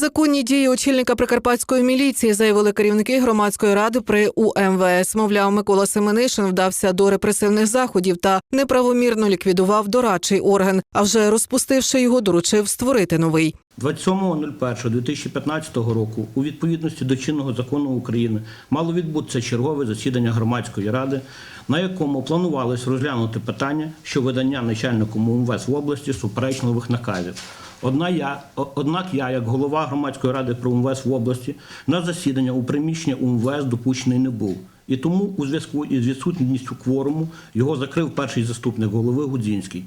Незаконні дії очільника прикарпатської міліції заявили керівники громадської ради при УМВС. Мовляв, Микола Семенишин вдався до репресивних заходів та неправомірно ліквідував дорадчий орган. А вже розпустивши його, доручив створити новий. 27.01.2015 року у відповідності до чинного закону України мало відбутися чергове засідання громадської ради, на якому планувалось розглянути питання, що видання начальником УМВС в області суперечливих наказів. Одна я, однак я, як голова громадської ради про УМВС в області, на засідання у приміщення УМВС допущений не був. І тому у зв'язку із відсутністю кворуму його закрив перший заступник голови Гудзінський.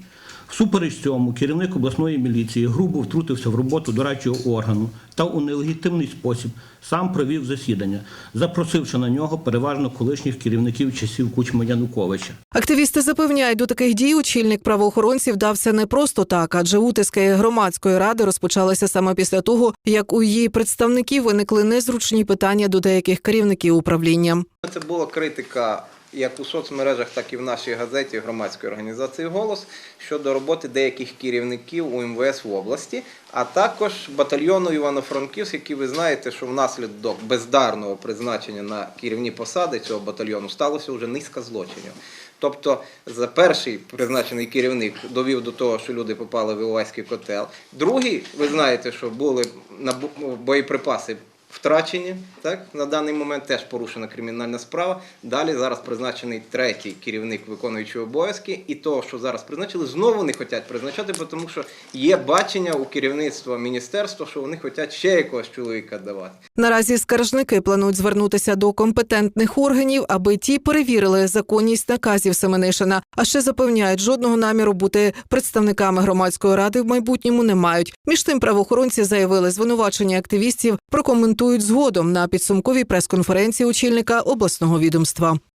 Всупереч цьому керівник обласної міліції грубо втрутився в роботу дорадчого органу та у нелегітимний спосіб сам провів засідання, запросивши на нього переважно колишніх керівників часів Кучма Януковича. Активісти запевняють, до таких дій очільник правоохоронців дався не просто так, адже утиски громадської ради розпочалися саме після того, як у її представників виникли незручні питання до деяких керівників управління. Це була критика як у соцмережах, так і в нашій газеті громадської організації Голос щодо роботи деяких керівників УМВС в області, а також батальйону Івано-Франківськ, який ви знаєте, що внаслідок бездарного призначення на керівні посади цього батальйону сталося вже низка злочинів. Тобто, за перший призначений керівник довів до того, що люди попали в Іловайський котел. Другий, ви знаєте, що були боєприпаси втрачені. Так на даний момент теж порушена кримінальна справа. Далі зараз призначений третій керівник виконуючий обов'язки, і того, що зараз призначили, знову не хочуть призначати, тому що є бачення у керівництва міністерства, що вони хочуть ще якогось чоловіка давати. Наразі скаржники планують звернутися до компетентних органів, аби ті перевірили законність наказів Семенишина. А ще запевняють, жодного наміру бути представниками громадської ради в майбутньому не мають. Між тим правоохоронці заявили, звинувачення активістів прокоментують згодом на підсумковій прес-конференції очільника обласного відомства.